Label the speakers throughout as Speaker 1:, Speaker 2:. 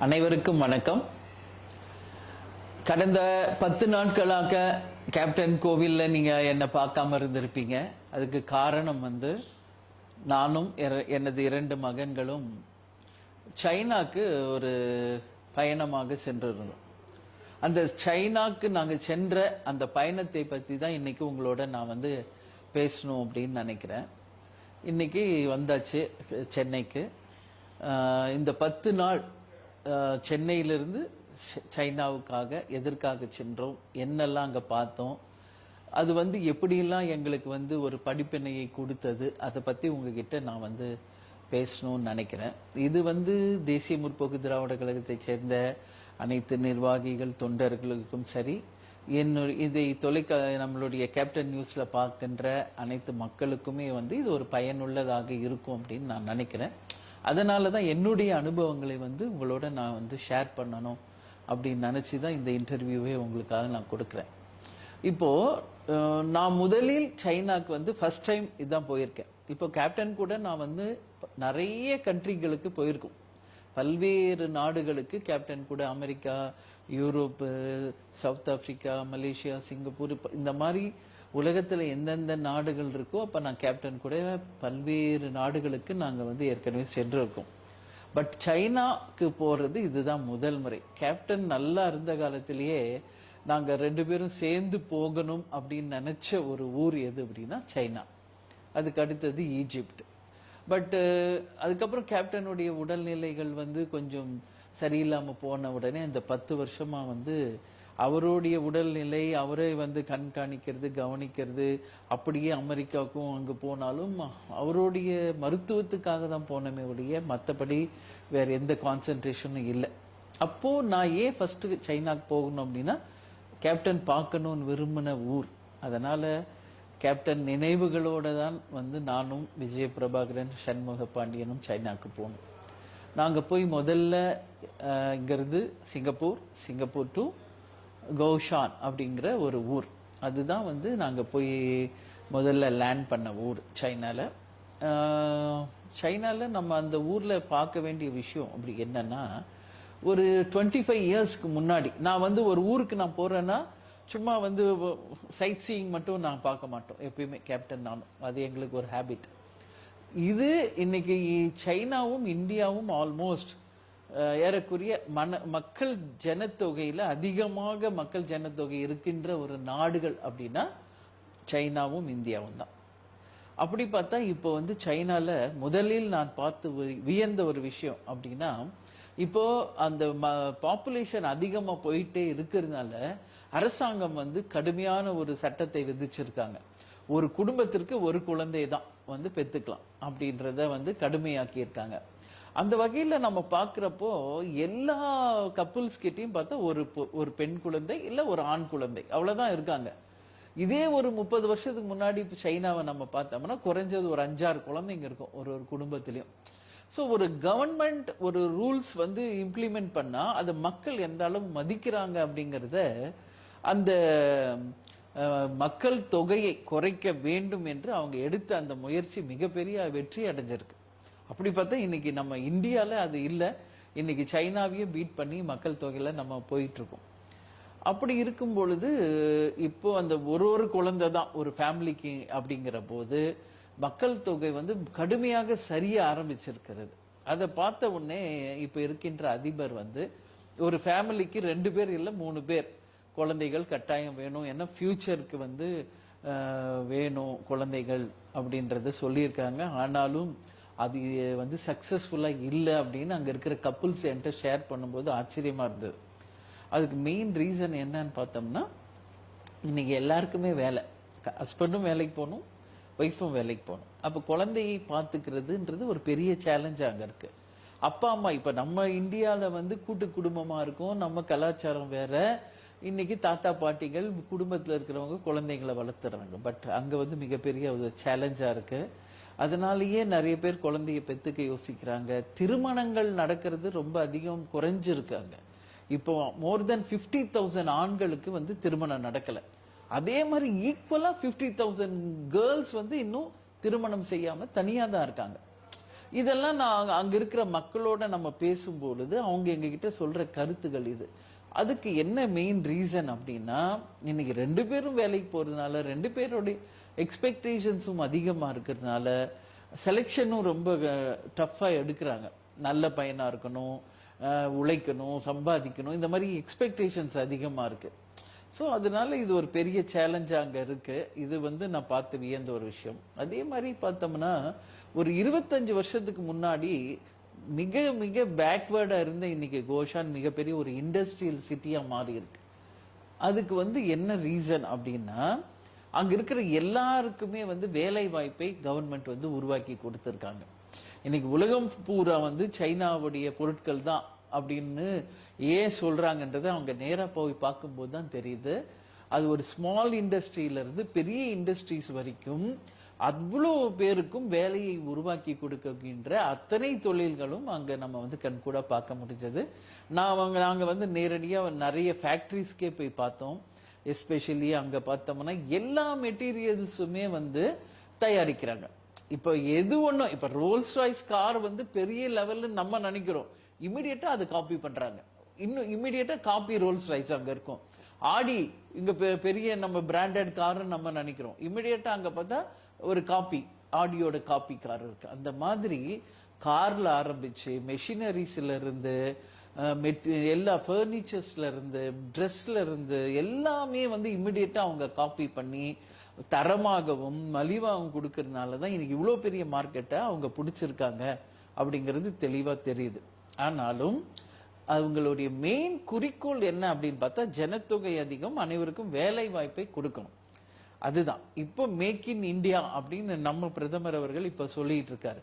Speaker 1: அனைவருக்கும் வணக்கம். கடந்த பத்து நாட்களாக கேப்டன் கோவிலில் நீங்கள் என்னை பார்க்காம இருந்திருப்பீங்க. அதுக்கு காரணம் வந்து நானும் எர- எனது இரண்டு மகன்களும் சைனாக்கு ஒரு பயணமாக சென்றிருந்தோம். அந்த சைனாக்கு நாங்கள் சென்ற அந்த பயணத்தை பற்றி தான் இன்னைக்கு உங்களோட நான் வந்து பேசணும் அப்படின்னு நினைக்கிறேன். இன்னைக்கு வந்தாச்சு சென்னைக்கு. இந்த பத்து நாள் சென்னையிலிருந்து ச- சைனாவுக்காக எதற்காக சென்றோம் என்னெல்லாம் அங்கே பார்த்தோம் அது வந்து எப்படியெல்லாம் எங்களுக்கு வந்து ஒரு படிப்பினையை கொடுத்தது அதை பற்றி உங்ககிட்ட நான் வந்து பேசணும்னு நினைக்கிறேன். இது வந்து தேசிய முற்போக்கு திராவிட கழகத்தை சேர்ந்த அனைத்து நிர்வாகிகள் தொண்டர்களுக்கும் சரி என்னுடைய இதை தொலைக்க நம்மளுடைய கேப்டன் நியூஸில் பார்க்கின்ற அனைத்து மக்களுக்குமே வந்து இது ஒரு பயனுள்ளதாக இருக்கும் அப்படின்னு நான் நினைக்கிறேன். அதனால தான் என்னுடைய அனுபவங்களை வந்து உங்களோட நான் வந்து ஷேர் பண்ணணும் அப்படின்னு நினச்சி தான் இந்த இன்டர்வியூவே உங்களுக்காக நான் கொடுக்குறேன். இப்போது நான் முதலில் சைனாக்கு வந்து ஃபஸ்ட் டைம் இதான் போயிருக்கேன். இப்போ கேப்டன் கூட நான் வந்து நிறைய கண்ட்ரிகளுக்கு போயிருக்கோம். பல்வேறு நாடுகளுக்கு கேப்டன் கூட America Europe South Africa Malaysia Singapore இந்த மாதிரி உலகத்தில் எந்தெந்த நாடுகள் இருக்கோ அப்போ நான் கேப்டன் கூட பல்வேறு நாடுகளுக்கு நாங்கள் வந்து ஏற்கனவே சென்றிருக்கோம். பட் சைனாக்கு போகிறது இதுதான் முதல் முறை. கேப்டன் நல்லா இருந்த காலத்திலேயே நாங்கள் ரெண்டு பேரும் சேர்ந்து போகணும் அப்படின்னு நினச்ச ஒரு ஊர் எது அப்படின்னா சைனா. அதுக்கு அடுத்தது ஈஜிப்ட். பட்டு அதுக்கப்புறம் கேப்டனுடைய உடல்நிலைகள் வந்து கொஞ்சம் சரியில்லாமல் போன உடனே இந்த பத்து வருஷமாக வந்து அவருடைய உடல்நிலை அவரே வந்து கண்காணிக்கிறது கவனிக்கிறது அப்படியே அமெரிக்காவுக்கும் அங்கே போனாலும் அவருடைய மருத்துவத்துக்காக தான் போனமே ஒழிய மற்றபடி வேற எந்த கான்சென்ட்ரேஷனும் இல்லை. அப்போ நான் ஏன் ஃபர்ஸ்ட் சைனாக்கு போகணும் அப்படின்னா கேப்டன் பார்க்கணும்னு விரும்பின ஊர். அதனால கேப்டன் நினைவுகளோடு தான் வந்து நானும் விஜய பிரபாகரன் சண்முக பாண்டியனும் சைனாக்கு போனோம். நாங்கள் போய் முதல்ல அஹ், இங்கிருந்து சிங்கப்பூர் சிங்கப்பூர் டு கௌஷான் அப்படிங்கிற ஒரு ஊர். அதுதான் வந்து நாங்கள் போய் முதல்ல லேண்ட் பண்ண ஊர் சைனாவில் சைனாவில் நம்ம அந்த ஊரில் பார்க்க வேண்டிய விஷயம் அப்படி என்னன்னா ஒரு டுவெண்ட்டி ஃபைவ் இயர்ஸ்க்கு முன்னாடி நான் வந்து ஒரு ஊருக்கு நான் போகிறேன்னா சும்மா வந்து சைட் சீயிங் மட்டும் நான் பார்க்க மாட்டோம். எப்பயுமே கேப்டன் நானும். அது எங்களுக்கு ஒரு ஹேபிட் இது இன்னைக்கு சைனாவும் இந்தியாவும் ஆல்மோஸ்ட் ஏறக்குரிய மன மக்கள் ஜனத்தொகையில அதிகமாக மக்கள் ஜனத்தொகை இருக்கின்ற ஒரு நாடுகள் அப்படின்னா சைனாவும் இந்தியாவும் தான். அப்படி பார்த்தா இப்போ வந்து சைனால முதலில் நான் பார்த்து வியந்த ஒரு விஷயம் அப்படின்னா இப்போ அந்த பாப்புலேஷன் அதிகமா போயிட்டே இருக்கிறதுனால அரசாங்கம் வந்து கடுமையான ஒரு சட்டத்தை விதிச்சிருக்காங்க. ஒரு குடும்பத்திற்கு ஒரு குழந்தை தான் வந்து பெத்துக்கலாம் அப்படின்றத வந்து கடுமையாக்கி இருக்காங்க அந்த வகையில் நம்ம பார்க்குறப்போ எல்லா கப்புள்ஸ் கிட்டையும் பார்த்தா ஒரு பொ- ஒரு பெண் குழந்தை இல்லை ஒரு ஆண் குழந்தை. அவ்வளோதான் இருக்காங்க. இதே ஒரு முப்பது வருஷத்துக்கு முன்னாடி சைனாவை நம்ம பார்த்தோம்னா குறைஞ்சது ஒரு அஞ்சாறு குழந்தைங்க இருக்கும் ஒரு ஒரு குடும்பத்திலையும். ஸோ ஒரு கவர்மெண்ட் ஒரு ரூல்ஸ் வந்து இம்ப்ளிமெண்ட் பண்ணா அதை மக்கள் எந்த அளவு மதிக்கிறாங்க அப்படிங்கிறத அந்த மக்கள் தொகையை குறைக்க வேண்டும் என்று அவங்க எடுத்த அந்த முயற்சி மிகப்பெரிய வெற்றி அடைஞ்சிருக்கு. அப்படி பார்த்தா இன்னைக்கு நம்ம இந்தியாவில் அது இல்லை. இன்னைக்கு சைனாவையே பீட் பண்ணி மக்கள் தொகையில் நம்ம போயிட்டு இருக்கோம் அப்படி இருக்கும் பொழுது இப்போ அந்த ஒரு ஒரு குழந்தை தான் ஒரு ஃபேமிலிக்கு அப்படிங்கிற போது மக்கள் தொகை வந்து கடுமையாக சரிய ஆரம்பிச்சிருக்கிறது. அதை பார்த்த உடனே இப்போ இருக்கின்ற அதிபர் வந்து ஒரு ஃபேமிலிக்கு ரெண்டு பேர் இல்லை மூணு பேர் குழந்தைகள் கட்டாயம் வேணும் ஏன்னா ஃபியூச்சருக்கு வந்து வேணும் குழந்தைகள் அப்படின்றத சொல்லியிருக்காங்க. ஆனாலும் அது வந்து சக்ஸஸ்ஃபுல்லாக இல்லை அப்படின்னு அங்கே இருக்கிற கப்புள்ஸ் என்கிட்ட ஷேர் பண்ணும்போது ஆச்சரியமாக இருந்தது. அதுக்கு மெயின் ரீசன் என்னன்னு பார்த்தோம்னா இன்னைக்கு எல்லாருக்குமே வேலை. ஹஸ்பண்டும் வேலைக்கு போகணும் ஒய்ஃபும் வேலைக்கு போகணும். அப்போ குழந்தையை பார்த்துக்கிறதுன்றது ஒரு பெரிய சேலஞ்ச் அங்கே இருக்குது அப்பா அம்மா இப்போ நம்ம இந்தியாவில் வந்து கூட்டு குடும்பமாக இருக்கும் நம்ம கலாச்சாரம் வேற. இன்னைக்கு தாத்தா பாட்டிகள் குடும்பத்தில் இருக்கிறவங்க குழந்தைங்களை வளர்த்துறாங்க. பட் அங்கே வந்து மிகப்பெரிய ஒரு சேலஞ்சாக இருக்குது அதனாலேயே நிறைய பேர் குழந்தைய பெத்துக்க யோசிக்கிறாங்க. திருமணங்கள் நடக்கிறது ரொம்ப அதிகம் குறைஞ்சிருக்காங்க. இப்போ மோர் தென் ஃபிஃப்டி தௌசண்ட் ஆண்களுக்கு வந்து திருமணம் நடக்கல. அதே மாதிரி ஈக்குவலா 50000 தௌசண்ட் கேர்ள்ஸ் வந்து இன்னும் திருமணம் செய்யாம தனியா தான் இருக்காங்க. இதெல்லாம் நான் அங்க இருக்கிற மக்களோட நம்ம பேசும்பொழுது அவங்க எங்ககிட்ட சொல்ற கருத்துகள் இது. அதுக்கு என்ன மெயின் ரீசன் அப்படின்னா இன்னைக்கு ரெண்டு பேரும் வேலைக்கு போறதுனால ரெண்டு பேருடைய எக்ஸ்பெக்டேஷன்ஸும் அதிகமாக இருக்கிறதுனால செலெக்ஷனும் ரொம்ப டஃப்பாக எடுக்கிறாங்க. நல்ல பையனாக இருக்கணும் உழைக்கணும் சம்பாதிக்கணும். இந்த மாதிரி எக்ஸ்பெக்டேஷன்ஸ் அதிகமாக இருக்கு. ஸோ அதனால இது ஒரு பெரிய சேலஞ்சாக அங்கே இருக்கு. இது வந்து நான் பார்த்து வியந்த ஒரு விஷயம். அதே மாதிரி பார்த்தோம்னா ஒரு இருபத்தஞ்சு வருஷத்துக்கு முன்னாடி மிக மிக பேக்வேர்டாக இருந்த இன்னைக்கு கோஷான் மிகப்பெரிய ஒரு இண்டஸ்ட்ரியல் சிட்டியாக மாறி இருக்கு அதுக்கு வந்து என்ன ரீசன் அப்படின்னா அங்க இருக்கிற எல்லாருக்குமே வந்து வேலை வாய்ப்பை கவர்மெண்ட் வந்து உருவாக்கி கொடுத்துருக்காங்க. இன்னைக்கு உலகம் பூரா வந்து சைனாவுடைய பொருட்கள் தான் அப்படின்னு ஏன் சொல்றாங்கன்றதை அவங்க நேராக போய் பார்க்கும்போது தான் தெரியுது. அது ஒரு ஸ்மால் இண்டஸ்ட்ரியில இருந்து பெரிய இண்டஸ்ட்ரீஸ் வரைக்கும் அவ்வளோ பேருக்கும் வேலையை உருவாக்கி கொடுக்கின்ற அத்தனை தொழில்களும் அங்கே நம்ம வந்து கண்கூட பார்க்க முடிஞ்சது. நான் அவங்க நாங்கள் வந்து நேரடியாக நிறைய ஃபேக்ட்ரிஸ்க்கே போய் பார்த்தோம். எஸ்பெஷலி அங்கே பார்த்தோம்னா எல்லா மெட்டீரியல்ஸுமே வந்து தயாரிக்கிறாங்க. இப்போ எது ஒன்றும் இப்போ ரோல்ஸ் ராய்ஸ் கார் வந்து பெரிய லெவலில் நம்ம நினைக்கிறோம். இமிடியேட்டாக அது காப்பி பண்ணுறாங்க இன்னும் இமிடியேட்டாக காப்பி ரோல்ஸ் ராய்ஸ் அங்கே இருக்கும். ஆடி இங்கே பெ- பெரிய நம்ம பிராண்டட் காருன்னு நம்ம நினைக்கிறோம். இமிடியட்டா அங்கே பார்த்தா ஒரு காப்பி ஆடியோட காப்பி கார் இருக்கு. அந்த மாதிரி காரில் ஆரம்பிச்சு மெஷினரிஸ்ல இருந்து எல்லா ஃபர்னிச்சர்ஸ்ல இருந்து ட்ரெஸ்ல இருந்து எல்லாமே வந்து இம்மிடியட்டா அவங்க காப்பி பண்ணி தரமாகவும் மலிவாகவும் கொடுக்கறதுனால தான் இன்னைக்கு இவ்வளோ பெரிய மார்க்கெட்டை அவங்க பிடிச்சிருக்காங்க அப்படிங்கிறது தெளிவா தெரியுது. ஆனாலும் அவங்களுடைய மெயின் குறிக்கோள் என்ன அப்படின்னு பார்த்தா ஜனத்தொகை அதிகம் அனைவருக்கும் வேலை வாய்ப்பை கொடுக்கணும். அதுதான். இப்போ மேக் இன் இந்தியா அப்படின்னு நம்ம பிரதமர் அவர்கள் இப்ப சொல்லிட்டு இருக்காரு.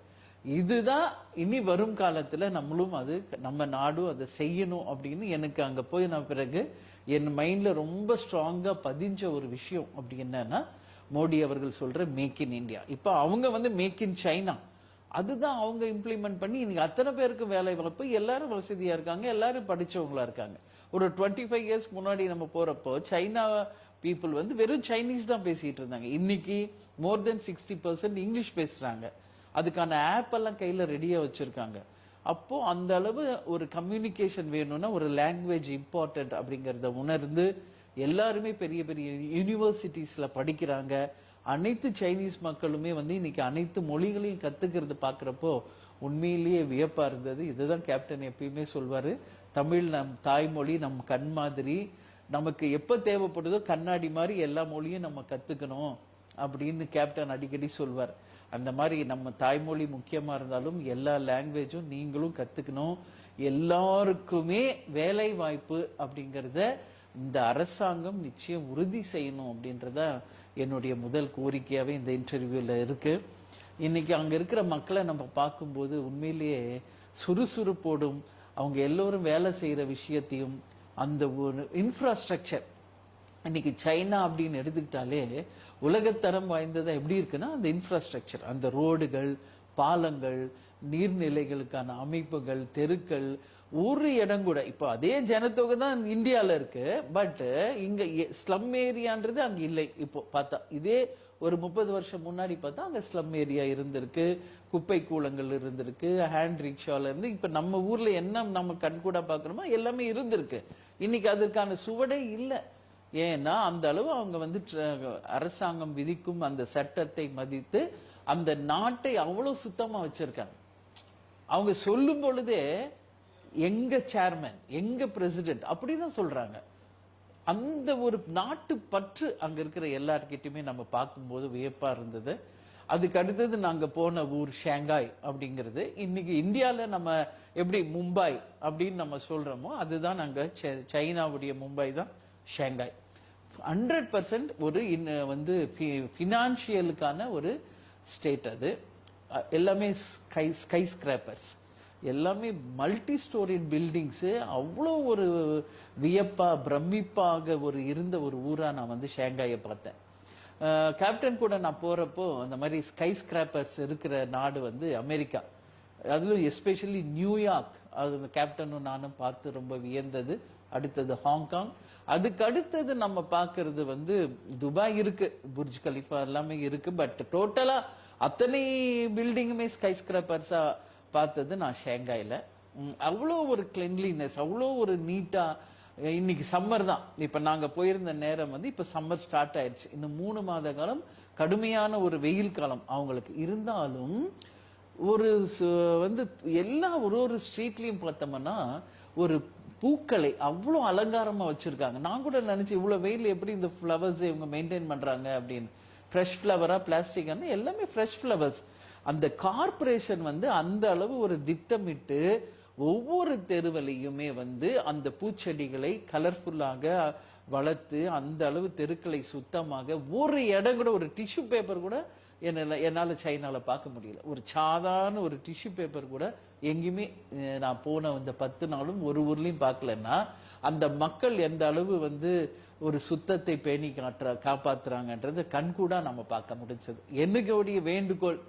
Speaker 1: இதுதான் இனி வரும் காலத்துல நம்மளும் அது நம்ம நாடும் அதை செய்யணும் அப்படின்னு எனக்கு அங்க போய் நான் பிறகு என் மைண்ட்ல ரொம்ப ஸ்ட்ராங்கா பதிஞ்ச ஒரு விஷயம் அப்படி என்னன்னா மோடி அவர்கள் சொல்ற மேக் இன் இந்தியா இப்போ அவங்க வந்து மேக் இன் சைனா அதுதான் அவங்க இம்ப்ளிமெண்ட் பண்ணி இன்னைக்கு அத்தனை பேருக்கு வேலை வாய்ப்பு எல்லாரும் வசதியா இருக்காங்க எல்லாரும் படிச்சவங்களா இருக்காங்க. ஒரு டுவெண்ட்டி ஃபைவ் இயர்ஸ் முன்னாடி நம்ம போறப்போ சைனா பீப்புள் வந்து வெறும் சைனீஸ் தான் பேசிட்டு இருந்தாங்க. இன்னைக்கு more than sixty percent English பேசுறாங்க. அதுக்கான ஆப் எல்லாம் கையில ரெடியா வச்சிருக்காங்க. அப்போ அந்த அளவு ஒரு கம்யூனிகேஷன் வேணும்னா ஒரு லாங்குவேஜ் இம்பார்ட்டன்ட் அப்படிங்கறத உணர்ந்து எல்லாருமே பெரிய பெரிய யூனிவர்சிட்டிஸ்ல படிக்கிறாங்க. அனைத்து சைனீஸ் மக்களுமே வந்து இன்னைக்கு அனைத்து மொழிகளையும் கத்துக்கிறது பாக்குறப்போ உண்மையிலேயே வியப்பா இருந்தது. இதுதான் கேப்டன் எப்பயுமே சொல்வாரு. தமிழ் நம் தாய்மொழி நம் கண் மாதிரி. நமக்கு எப்ப தேவைப்படுதோ கண்ணாடி மாதிரி எல்லா மொழியும் நம்ம கத்துக்கணும் அப்படின்னு கேப்டன் அடிக்கடி சொல்வார். அந்த மாதிரி நம்ம தாய்மொழி முக்கியமா இருந்தாலும் எல்லா லாங்குவேஜும் நீங்களும் கத்துக்கணும். எல்லாருக்குமே வேலை வாய்ப்பு அப்படிங்கறத இந்த அரசாங்கம் நிச்சயம் உறுதி செய்யணும் அப்படின்றத என்னுடைய முதல் கோரிக்கையாவே இந்த இன்டர்வியூல இருக்கு. இன்னைக்கு அங்க இருக்கிற மக்களை நம்ம பார்க்கும்போது உண்மையிலேயே சுறுசுறுப்போடும் அவங்க எல்லோரும் வேலை செய்யற விஷயத்தையும் அந்த ஒரு இன்ஃப்ராஸ்ட்ரக்சர் இன்னைக்கு சைனா அப்படின்னு எடுத்துக்கிட்டாலே உலகத்தரம் வாய்ந்ததா எப்படி இருக்குன்னா அந்த இன்ஃப்ராஸ்ட்ரக்சர் அந்த ரோடுகள் பாலங்கள் நீர்நிலைகளுக்கான அமைப்புகள் தெருக்கள் ஒரு இடம் கூட. இப்போ அதே ஜனத்தொகை தான் இந்தியாவில் இருக்கு. பட் இங்க ஸ்லம் ஏரியான்றது அங்கே இல்லை. இப்போ பார்த்தா இதே ஒரு முப்பது வருஷம் முன்னாடி பார்த்தா அங்கே ஸ்லம் ஏரியா இருந்திருக்கு. குப்பை கூலங்கள் இருந்திருக்கு. ஹேண்ட் ரிக்ஷால இருந்து இப்போ நம்ம ஊர்ல என்ன நம்ம கண்கூட பார்க்குறோமோ எல்லாமே இருந்திருக்கு. இன்னைக்கு அதற்கான சுவடே இல்லை. ஏன்னா அந்த அளவு அவங்க வந்து ட்ர- அரசாங்கம் விதிக்கும் அந்த சட்டத்தை மதித்து அந்த நாட்டை அவ்வளவு சுத்தமா வச்சிருக்காங்க. அவங்க சொல்லும் பொழுதே எங்க சேர்மன் எங்க பிரசிடென்ட் அப்படிதான் சொல்றாங்க. அந்த ஒரு நாட்டு பற்று அங்க இருக்கிற எல்லார்கிட்டயுமே நம்ம பார்க்கும்போது வியப்பா இருந்தது. அதுக்கு அடுத்தது நாங்க போன ஊர் ஷாங்காய் அப்படிங்கிறது. இன்னைக்கு இந்தியால நம்ம எப்படி மும்பை அப்படின்னு நம்ம சொல்றோமோ அதுதான் நாங்க சைனாவுடைய மும்பை தான் ஷாங்காய். ஹண்ட்ரட் பர்சன்ட் ஒரு வந்து ஃபினான்ஷியலுக்கான ஒரு ஸ்டேட் அது. எல்லாமே ஸ்கை ஸ்கை ஸ்கிராப்பர்ஸ் எல்லாமே மல்டி ஸ்டோரிட் பில்டிங்ஸு அவ்வளோ ஒரு வியப்பா பிரமிப்பாக ஒரு இருந்த ஒரு ஊராக நான் வந்து ஷேங்காயை பார்த்தேன். கேப்டன் கூட நான் போகிறப்போ அந்த மாதிரி ஸ்கை ஸ்கிராப்பர்ஸ் இருக்கிற நாடு வந்து அமெரிக்கா. அதுவும் எஸ்பெஷலி நியூயார்க் அது கேப்டனும் நானும் பார்த்து ரொம்ப வியந்தது. அடுத்தது ஹாங்காங். அதுக்கு அடுத்தது நம்ம பார்க்கறது வந்து துபாய் இருக்கு. புர்ஜ் கலிஃபா எல்லாமே இருக்கு. பட் டோட்டலா அத்தனை பில்டிங்குமே ஸ்கை ஸ்கிராப்பர்ஸா பார்த்தது நான் ஷேங்காயில. அவ்வளோ ஒரு கிளென்லினஸ் அவ்வளோ ஒரு நீட்டா இன்னைக்கு சம்மர் தான். இப்ப நாங்க போயிருந்த நேரம் வந்து இப்ப சம்மர் ஸ்டார்ட் ஆயிடுச்சு இந்த மூணு மாத காலம் கடுமையான ஒரு வெயில் காலம் அவங்களுக்கு இருந்தாலும் ஒரு சு- வந்து எல்லா ஒரு ஒரு ஸ்ட்ரீட்லயும் பார்த்தோம்னா ஒரு பூக்களை அவ்வளோ அலங்காரமாக வச்சுருக்காங்க. நான் கூட நினச்சி இவ்வளோ வெயில் எப்படி இந்த ஃப்ளவர்ஸ் இவங்க மெயின்டைன் பண்ணுறாங்க அப்படின்னு. ஃப்ரெஷ் ஃப்ளவராக பிளாஸ்டிக்கான எல்லாமே ஃப்ரெஷ் ஃப்ளவர்ஸ் அந்த கார்ப்பரேஷன் வந்து அந்த அளவு ஒரு திட்டமிட்டு ஒவ்வொரு தெருவிலையுமே வந்து அந்த பூச்செடிகளை கலர்ஃபுல்லாக வளர்த்து அந்த அளவு தெருக்களை சுத்தமாக ஒரு இடம் கூட ஒரு டிஷ்யூ பேப்பர் கூட என்னால் என்னால் சைனாவில் பார்க்க முடியல. ஒரு சாதாரண ஒரு டிஷ்யூ பேப்பர் கூட எங்கேயுமே நான் போன இந்த பத்து நாளும் ஒரு ஊர்லேயும் பார்க்கலன்னா அந்த மக்கள் எந்த அளவு வந்து ஒரு சுத்தத்தை பேணி காட்டுற காப்பாத்துறாங்கன்றது கண்கூடா நம்ம பார்க்க முடிஞ்சது. என்னுடைய வேண்டுகோள்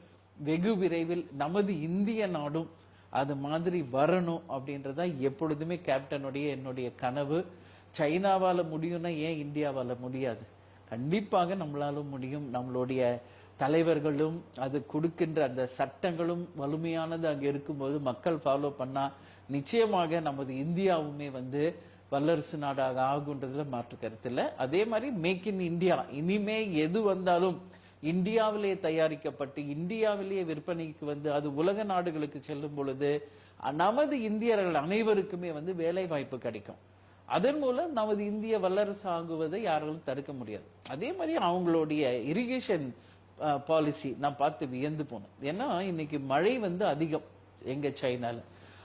Speaker 1: வெகு விரைவில் நமது இந்திய நாடும் அது மாதிரி வரணும் அப்படின்றதா எப்பொழுதுமே கேப்டனுடைய என்னுடைய கனவு. சைனாவால முடியும்னா ஏன் இந்தியாவால முடியாது? கண்டிப்பாக நம்மளால முடியும். நம்மளுடைய தலைவர்களும் அது கொடுக்கின்ற அந்த சட்டங்களும் வலிமையானது அங்கே இருக்கும்போது மக்கள் ஃபாலோ பண்ணால் நிச்சயமாக நமது இந்தியாவுமே வந்து வல்லரசு நாடாக ஆகுன்றதுல மாற்று கருத்து அதே மாதிரி மேக் இன் இந்தியா இனிமே எது வந்தாலும் இந்தியாவிலே தயாரிக்கப்பட்டு இந்தியாவிலேயே விற்பனைக்கு வந்து அது உலக நாடுகளுக்கு செல்லும் பொழுது நமது இந்தியர்கள் அனைவருக்குமே வந்து வேலை வாய்ப்பு கிடைக்கும். அதன் மூலம் நமது இந்திய வல்லரசு ஆகுவதை யாராலும் தடுக்க முடியாது. அதே மாதிரி அவங்களுடைய இரிகேஷன் Uh, பாலிசி நான் பார்த்து வியந்து போனேன். ஏன்னா இன்னைக்கு மழை வந்து அதிகம் எங்க சைனால.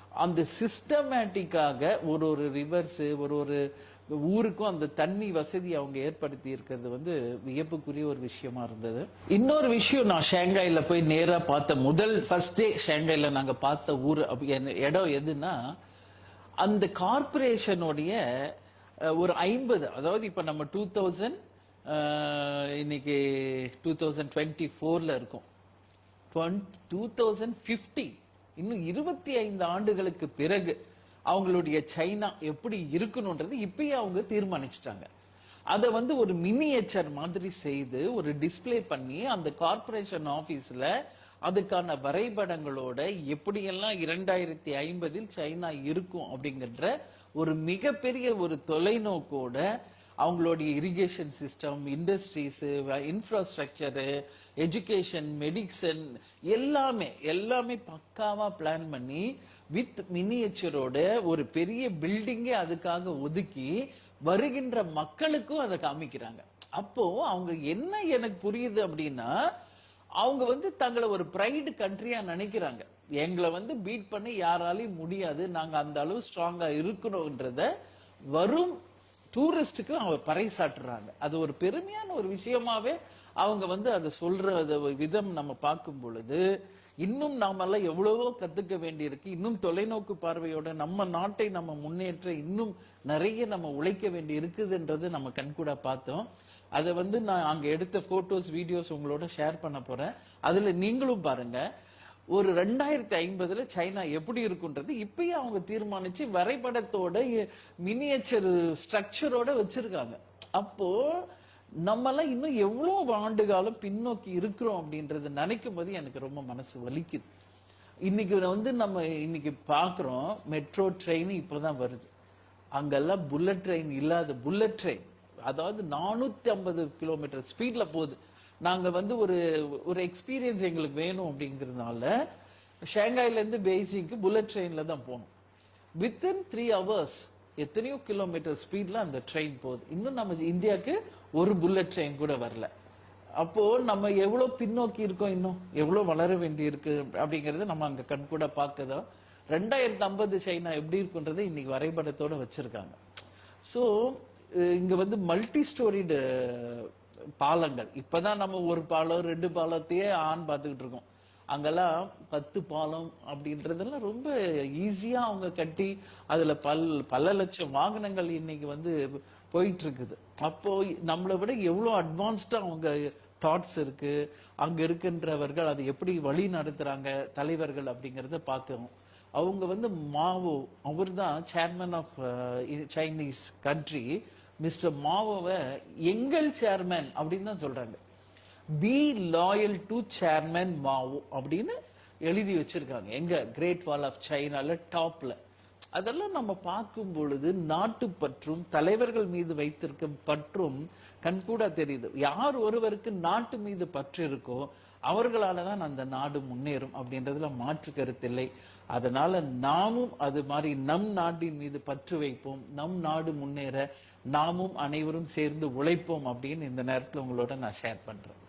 Speaker 1: அந்த சிஸ்டமேட்டிக்காக ஒரு ஒரு ரிவர்ஸு ஒரு ஒரு ஊருக்கும் அந்த தண்ணி வசதி அவங்க ஏற்படுத்தி இருக்கிறது வந்து வியப்புக்குரிய ஒரு விஷயமா இருந்தது. இன்னொரு விஷயம் நான் ஷாங்காயில போய் நேரா பார்த்த முதல் ஃபர்ஸ்ட் டே ஷாங்காயில நாங்க பார்த்த ஊர் என்ன- இடம் எதுன்னா அந்த கார்பரேஷனுடைய ஒரு ஐம்பது அதாவது இப்ப நம்ம டூ தௌசண்ட் இன்னைக்கு டூ தௌசண்ட் டுவெண்ட்டி ஃபோர்ல இருக்கும். டூ தௌசண்ட் ஃபிஃப்டி இன்னும் இருபத்தி ஐந்து ஆண்டுகளுக்கு பிறகு அவங்களுடைய சைனா எப்படி இருக்கணும்ன்றது இப்பயே அவங்க தீர்மானிச்சிட்டாங்க. அதை வந்து ஒரு மினியேச்சர் மாதிரி செய்து ஒரு டிஸ்ப்ளே பண்ணி அந்த கார்ப்பரேஷன் ஆஃபீஸில் அதுக்கான வரைபடங்களோட எப்படியெல்லாம் இரண்டாயிரத்தி ஐம்பதில் சைனா இருக்கும் அப்படிங்கிற ஒரு மிகப்பெரிய ஒரு தொலைநோக்கோட அவங்களுடைய irrigation system industries infrastructure education medicine எல்லாமே எல்லாமே பக்காவா பிளான் பண்ணி வித் மினியேச்சரோட ஒரு பெரிய பில்டிங்கே அதுக்காக ஒதுக்கி வருகின்ற மக்களுக்கும் அதை காமிக்கிறாங்க. அப்போ அவங்க என்ன எனக்கு புரியுது அப்படின்னா அவங்க வந்து தங்களை ஒரு பிரைடு கண்ட்ரியா நினைக்கிறாங்க. எங்களை வந்து பீட் பண்ணி யாராலையும் முடியாது. நாங்க அந்த அளவு ஸ்ட்ராங்கா இருக்கணும்ன்றத வரும் டூரிஸ்டுக்கு அவங்க பறைசாற்றுறாங்க. அது ஒரு பெருமையான ஒரு விஷயமாவே அவங்க வந்து அதை சொல்ற விதம் நம்ம பார்க்கும் பொழுது இன்னும் நாமெல்லாம் எவ்வளவோ கத்துக்க வேண்டியிருக்கு. இன்னும் தொலைநோக்கு பார்வையோட நம்ம நாட்டை நம்ம முன்னேற்ற இன்னும் நிறைய நம்ம உழைக்க வேண்டி இருக்குதுன்றது நம்ம கண்கூட பார்த்தோம். அதை வந்து நான் அங்க எடுத்த போட்டோஸ் வீடியோஸ் உங்களோட ஷேர் பண்ண போறேன். அதுல நீங்களும் பாருங்க. ஒரு ரெண்டாயிரத்தி ஐம்பதுல சைனா எப்படி இருக்குன்றது இப்பயே அவங்க தீர்மானிச்சு வரைபடத்தோட மினியேச்சர் ஸ்ட்ரக்சரோட வச்சிருக்காங்க. அப்போ நம்மலாம் இன்னும் எவ்வளவு ஆண்டு காலம் பின்னோக்கி இருக்கிறோம் அப்படின்றத நினைக்கும் போது எனக்கு ரொம்ப மனசு வலிக்குது. இன்னைக்கு வந்து நம்ம இன்னைக்கு பாக்குறோம் மெட்ரோ ட்ரெயின் இப்பதான் வருது. அங்கெல்லாம் புல்லட் ட்ரெயின் இல்லாத புல்லட் ட்ரெயின் அதாவது நானூத்தி ஐம்பது கிலோமீட்டர் ஸ்பீட்ல போகுது. நாங்கள் வந்து ஒரு ஒரு எக்ஸ்பீரியன்ஸ் எங்களுக்கு வேணும் அப்படிங்கிறதுனால ஷாங்காயிலேருந்து பெய்ஜிங்க்கு புல்லட் ட்ரெயினில் தான் போனோம். வித்தின் த்ரீ ஹவர்ஸ் எத்தனையோ கிலோமீட்டர் ஸ்பீடில் அந்த ட்ரெயின் போகுது. இன்னும் நம்ம இந்தியாவுக்கு ஒரு புல்லட் ட்ரெயின் கூட வரல. அப்போது நம்ம எவ்வளோ பின்னோக்கி இருக்கோம் இன்னும்? எவ்வளோ வளர வேண்டி இருக்கு அப்படிங்கிறத நம்ம அங்கே கண் கூட பார்க்கதோம் ரெண்டாயிரத்தி ஐம்பது சைனா எப்படி இருக்குன்றதை இன்னைக்கு வரைபடத்தோட வச்சிருக்காங்க. ஸோ இங்கே வந்து மல்டி ஸ்டோரிடு பாலங்கள். இப்பதான் நம்ம ஒரு பாலம் ரெண்டு பாலத்தையே ஆண் பார்த்துக்கிட்டு இருக்கோம். அங்கெல்லாம் பத்து பாலம் அப்படின்றதெல்லாம் ரொம்ப ஈஸியா அவங்க கட்டி அதுல பல் பல லட்சம் வாகனங்கள் இன்னைக்கு வந்து போயிட்டு இருக்குது அப்போ நம்மளை விட எவ்வளோ அட்வான்ஸ்டா அவங்க தாட்ஸ் இருக்கு. அங்க இருக்கின்றவர்கள் அதை எப்படி வழி நடத்துறாங்க தலைவர்கள் அப்படிங்கறத பார்த்தோம் அவங்க வந்து மாவோ அவர் தான் chairman of Chinese country mister மாவோவை எங்கள் சேர்மேன் அப்படின்னு தான் சொல்றாங்க. Be loyal to chairman Mao அப்படின்னு எழுதி வச்சிருக்காங்க. எங்க கிரேட் வால் ஆஃப் சைனால டாப்ல அதெல்லாம் நம்ம பார்க்கும் பொழுது நாட்டு பற்றும் தலைவர்கள் மீது வைத்திருக்கும் பற்றும் கண்கூடா தெரியுது. யார் ஒருவருக்கு நாட்டு மீது பற்று இருக்கோ அவர்களால தான் அந்த நாடு முன்னேறும் அப்படின்றதுல மாற்று கருத்தில்லை அதனால நாமும் அது மாதிரி நம் நாட்டின் மீது பற்று வைப்போம் நம் நாடு முன்னேற நாமும் அனைவரும் சேர்ந்து உழைப்போம் அப்படின்னு இந்த நேரத்தில் உங்களோட நான் ஷேர் பண்றேன்.